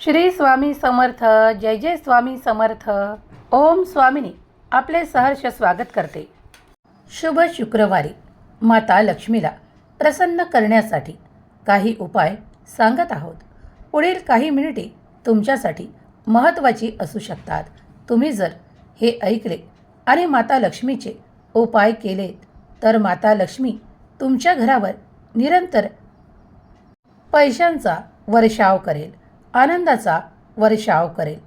श्री स्वामी समर्थ जय जय स्वामी समर्थ ओम स्वामिनी आपले सहर्ष स्वागत करते. शुभ शुक्रवारी माता लक्ष्मीला प्रसन्न करण्यासाठी काही उपाय सांगत आहोत. पुढील काही मिनिटे तुमच्यासाठी महत्त्वाची असू शकतात. तुम्ही जर हे ऐकले आणि माता लक्ष्मीचे उपाय केलेत तर माता लक्ष्मी तुमच्या घरावर निरंतर पैशांचा वर्षाव करेल. आनंदाचा वर्षाव करेल.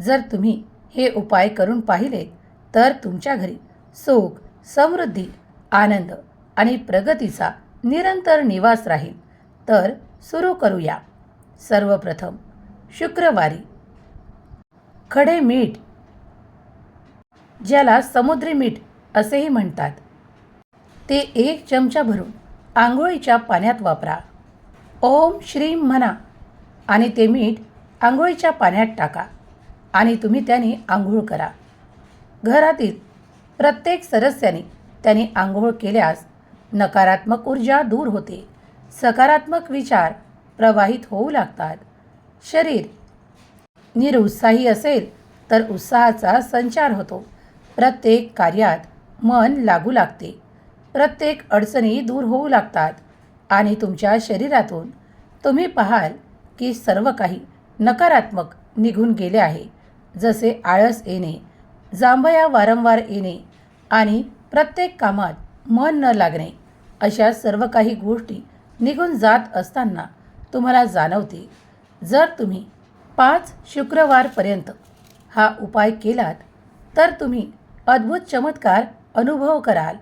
जर तुम्ही हे उपाय करून पाहिले तर तुमच्या घरी सुख समृद्धी आनंद आणि प्रगतीचा निरंतर निवास राहील. तर सुरू करूया. सर्वप्रथम शुक्रवारी खडे मीठ ज्याला समुद्री मीठ असेही म्हणतात ते एक चमचा भरून आंघोळीच्या पाण्यात वापरा. ओम श्रीम म्हणा आणि ते मीठ आंघोळीच्या पाण्यात टाका आणि तुम्ही त्याने आंघोळ करा. घरातील प्रत्येक सदस्याने त्याने आंघोळ केल्यास नकारात्मक ऊर्जा दूर होते. सकारात्मक विचार प्रवाहित होऊ लागतात. शरीर निरुत्साही असेल तर उत्साहाचा संचार होतो. प्रत्येक कार्यात मन लागू लागते. प्रत्येक अडचणी दूर होऊ लागतात आणि तुमच्या शरीरातून तुम्ही पाहाल की सर्व काही नकारात्मक निघून गेले आहे. जसे आळस येणे जांभया वारंवार येणे आणि प्रत्येक कामात मन न लागणे अशा सर्व काही गोष्टी निघून जात असताना तुम्हाला जाणवते. जर तुम्ही पाच शुक्रवारपर्यंत हा उपाय केलात तर तुम्ही अद्भुत चमत्कार अनुभव कराल.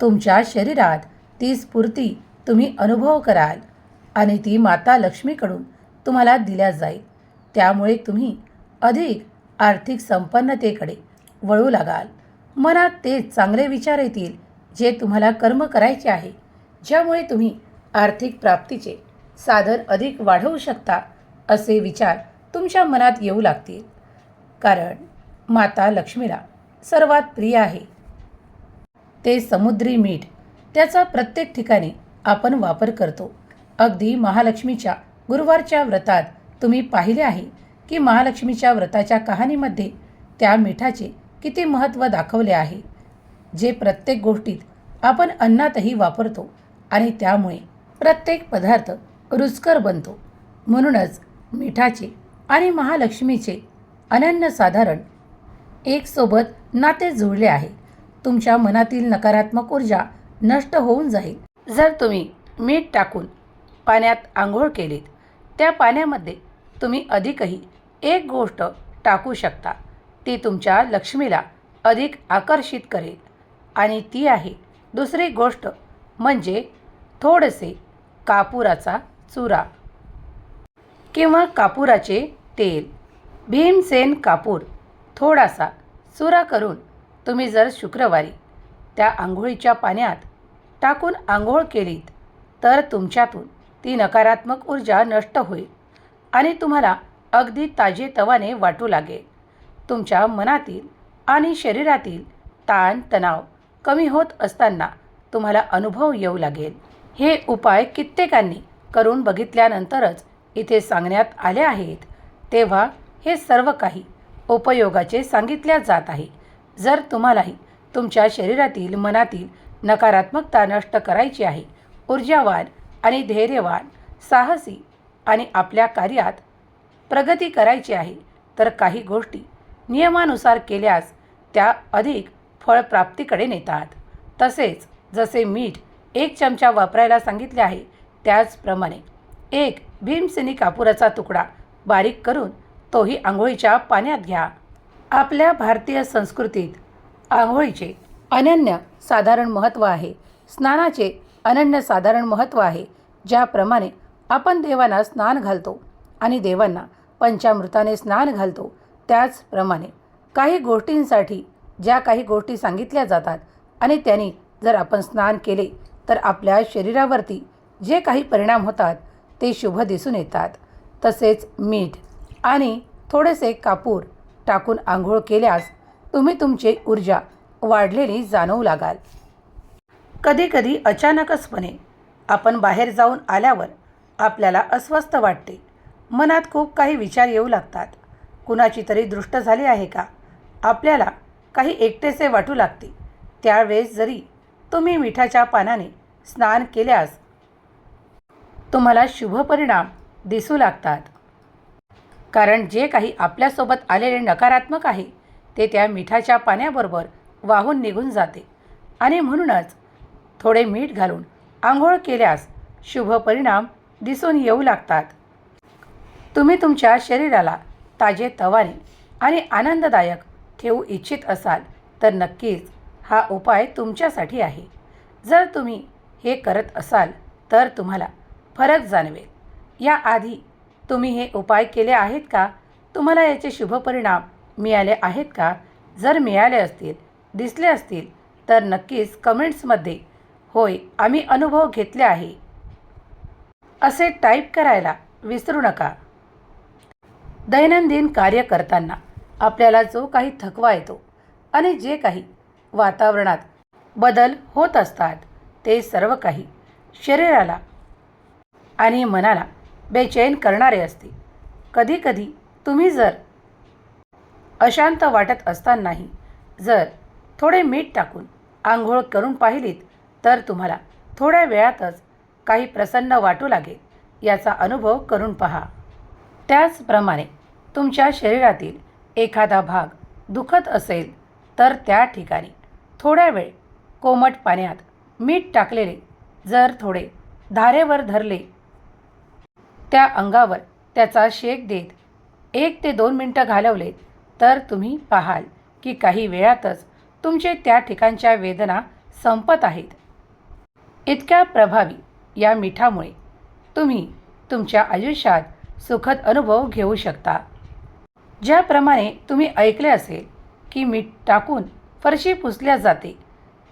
तुमच्या शरीरात ती स्फूर्ती तुम्ही अनुभव कराल. आणि ती माता लक्ष्मीकडून तुम्हाला दिल्या जाईल. त्यामुळे तुम्ही अधिक आर्थिक संपन्नतेकडे वळू लागाल. मनात ते चांगले विचार येतील जे तुम्हाला कर्म करायचे आहे ज्यामुळे तुम्ही आर्थिक प्राप्तीचे साधन अधिक वाढवू शकता असे विचार तुमच्या मनात येऊ लागतील. कारण माता लक्ष्मीला सर्वात प्रिय आहे. ते समुद्री मीठ त्याचा प्रत्येक ठिकाणी आपण वापर करतो. अगदी महालक्ष्मीच्या गुरुवारच्या व्रतात तुम्ही पाहिले आहे की महालक्ष्मीच्या व्रताच्या कहाणीमध्ये त्या मिठाचे किती महत्त्व दाखवले आहे. जे प्रत्येक गोष्टीत आपण अन्नातही वापरतो आणि त्यामुळे प्रत्येक पदार्थ रुचकर बनतो. म्हणूनच मिठाचे आणि महालक्ष्मीचे अनन्यसाधारण एकसोबत नाते जुळले आहे. तुमच्या मनातील नकारात्मक ऊर्जा नष्ट होऊन जाईल. जर तुम्ही मीठ टाकून पाण्यात आंघोळ केलीत. त्या पाण्यामध्ये तुम्ही अधिकही एक गोष्ट टाकू शकता. ती तुमच्या लक्ष्मीला अधिक आकर्षित करेल. आणि ती आहे दुसरी गोष्ट म्हणजे थोडेसे कापुराचा चुरा किंवा कापुराचे तेल. भीमसेन कापूर थोडासा चुरा करून तुम्ही जर शुक्रवारी त्या आंघोळीच्या पाण्यात टाकून आंघोळ केलीत तर तुमच्यातून ती नकारात्मक ऊर्जा नष्ट होईल आणि तुम्हाला अगदी ताजेतवाने वाटू लागेल. तुमच्या मनातील आणि शरीरातील ताण तणाव कमी होत असताना तुम्हाला अनुभव येऊ लागेल. हे उपाय कित्येकांनी करून बघितल्यानंतरच इथे सांगण्यात आले आहेत. तेव्हा हे सर्व काही उपयोगाचे सांगितल्या जात आहे. जर तुम्हालाही तुमच्या शरीरातील मनातील नकारात्मकता नष्ट करायची आहे ऊर्जावान आणि धैर्यवान साहसी आणि आपल्या कार्यात प्रगती करायची आहे तर काही गोष्टी नियमानुसार केल्यास त्या अधिक फळप्राप्तीकडे नेतात. तसेच जसे मीठ एक चमचा वापरायला सांगितले आहे त्याचप्रमाणे एक भीमसेनी कापुराचा तुकडा बारीक करून तोही आंघोळीच्या पाण्यात घ्या. आपल्या भारतीय संस्कृतीत आंघोळीचे अनन्य साधारण महत्त्व आहे. स्नानाचे अनन्य साधारण महत्त्व आहे. ज्याप्रमाणे आपण देवांना स्नान घालतो आणि देवांना पंचामृताने स्नान घालतो त्याचप्रमाणे काही गोष्टींसाठी ज्या काही गोष्टी सांगितल्या जातात आणि त्यांनी जर आपण स्नान केले तर आपल्या शरीरावरती जे काही परिणाम होतात ते शुभ दिसून येतात. तसेच मीठ आणि थोडेसे कापूर टाकून आंघोळ केल्यास तुम्ही तुमची ऊर्जा वाढलेली जाणवू लागाल. कधीकधी अचानकचपणे आपण बाहेर जाऊन आल्यावर आपल्याला अस्वस्थ वाटते. मनात खूप काही विचार येऊ लागतात. कुणाची तरी दृष्ट झाली आहे का? आपल्याला काही एकटेसे वाटू लागते. त्यावेळेस जरी तुम्ही मिठाच्या पानाने स्नान केल्यास तुम्हाला शुभ परिणाम दिसू लागतात. कारण जे काही आपल्यासोबत आलेले नकारात्मक आहे ते त्या मिठाच्या पाण्याबरोबर वाहून निघून जाते. आणि म्हणूनच थोडे मीठ घालून आंघोळ केल्यास शुभ परिणाम दिसून येऊ लागतात. तुम्ही तुमच्या शरीराला ताजे तवाने आणि आनंददायक ठेवू इच्छित असाल तर नक्कीच हा उपाय तुमच्यासाठी आहे. जर तुम्ही हे करत असाल तर तुम्हाला फरक जाणवेल. याआधी तुम्ही हे उपाय केले आहेत का? तुम्हाला याचे शुभ परिणाम मिळाले आहेत का? जर मिळाले असतील दिसले असतील तर नक्कीच कमेंट्समध्ये होय आम्ही अनुभव घेतले आहे. असे टाईप करायला विसरू नका. दैनंदिन कार्य करताना आपल्याला जो काही थकवा येतो आणि जे काही वातावरणात बदल होत असतात ते सर्व काही शरीराला आणि मनाला बेचैन करणारे असते. कधीकधी तुम्ही जर अशांत वाटत असतानाही जर थोडे मीठ टाकून आंघोळ करून पाहिलीत तर तुम्हाला थोड्या वेळातच काही प्रसन्न वाटू लागेल याचा अनुभव करून पहा. त्याचप्रमाणे तुमच्या शरीरातील एखादा भाग दुखत असेल तर त्या ठिकाणी थोड्या वेळ कोमट पाण्यात मीठ टाकलेले जर थोडे धारेवर धरले त्या अंगावर त्याचा शेक देत एक ते दोन मिनटं घालवले तर तुम्ही पाहाल की काही वेळातच तुमचे त्या ठिकाणच्या वेदना संपत आहेत. इतक्या प्रभावी या मिठामुळे तुम्ही तुमच्या आयुष्यात सुखद अनुभव घेऊ शकता. ज्याप्रमाणे तुम्ही ऐकले असेल की मीठ टाकून फरशी पुसल्या जाते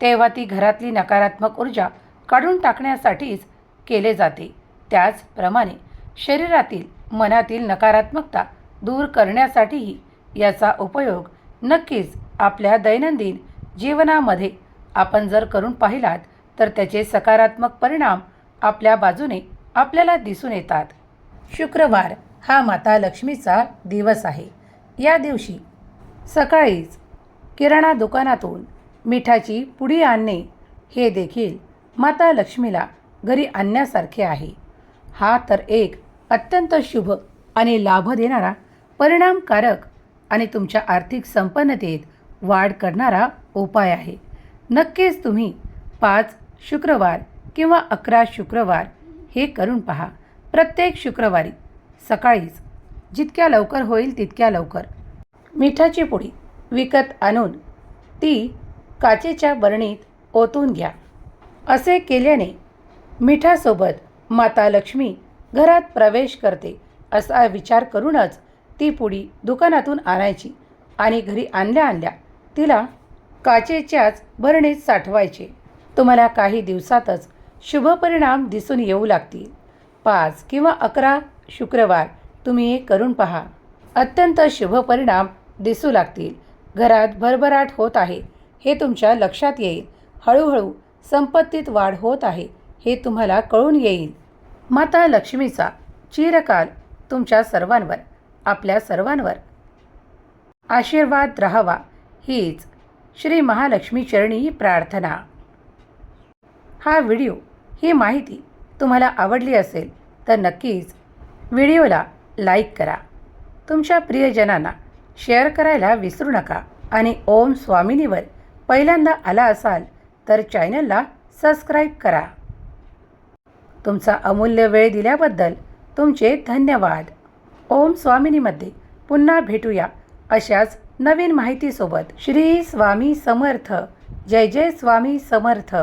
तेव्हा ती घरातली नकारात्मक ऊर्जा काढून टाकण्यासाठीच केले जाते. त्याचप्रमाणे शरीरातील मनातील नकारात्मकता दूर करण्यासाठीही याचा उपयोग नक्कीच आपल्या दैनंदिन जीवनामध्ये आपण जर करून पाहिलात तर त्याचे सकारात्मक परिणाम आपल्या बाजूने आपल्याला दिसून येतात. शुक्रवार हा माता लक्ष्मीचा दिवस आहे. या दिवशी सकाळीच किराणा दुकानातून मिठाची पुडी आणणे हे देखील माता लक्ष्मीला घरी आणण्यासारखे आहे. हा तर एक अत्यंत शुभ आणि लाभ देणारा परिणामकारक आणि तुमच्या आर्थिक संपन्नतेत वाढ करणारा उपाय आहे. नक्कीच तुम्ही पाच शुक्रवार किंवा अकरा शुक्रवार हे करून पहा. प्रत्येक शुक्रवारी सकाळीच जितक्या लवकर होईल तितक्या लवकर. मिठाची पुडी विकत आणून ती काचेच्या बरणीत ओतून घ्या. असे केल्याने मिठासोबत माता लक्ष्मी घरात प्रवेश करते असा विचार करूनच ती पुडी दुकानातून आणायची आणि घरी आणल्या आणल्या तिला काचेच्याच भरणीत साठवायचे. तुम्हाला काही दिवसातच शुभ परिणाम दिसून येऊ लागतील. पाच किंवा अकरा शुक्रवार तुम्ही हे करून पहा. अत्यंत शुभ परिणाम दिसू लागतील. घरात भरभराट होत आहे. हे तुमच्या लक्षात येईल. हळूहळू संपत्तीत वाढ होत आहे. हे तुम्हाला कळून येईल. माता लक्ष्मीचा चिरकाल तुमच्या सर्वांवर आपल्या सर्वांवर. आशीर्वाद राहावा. हीच श्री महालक्ष्मी चरणी प्रार्थना. हा व्हिडिओ ही माहिती तुम्हाला आवडली असेल तर नक्कीच व्हिडिओला लाईक करा. तुमच्या प्रियजनांना शेअर करायला विसरू नका आणि ओम स्वामिनीवर पहिल्यांदा आला असाल तर चॅनलला सबस्क्राईब करा. तुमचा अमूल्य वेळ दिल्याबद्दल तुमचे धन्यवाद. ओम स्वामिनीमध्ये पुन्हा भेटूया अशाच नवीन माहितीसोबत. श्री स्वामी समर्थ. जय जय स्वामी समर्थ.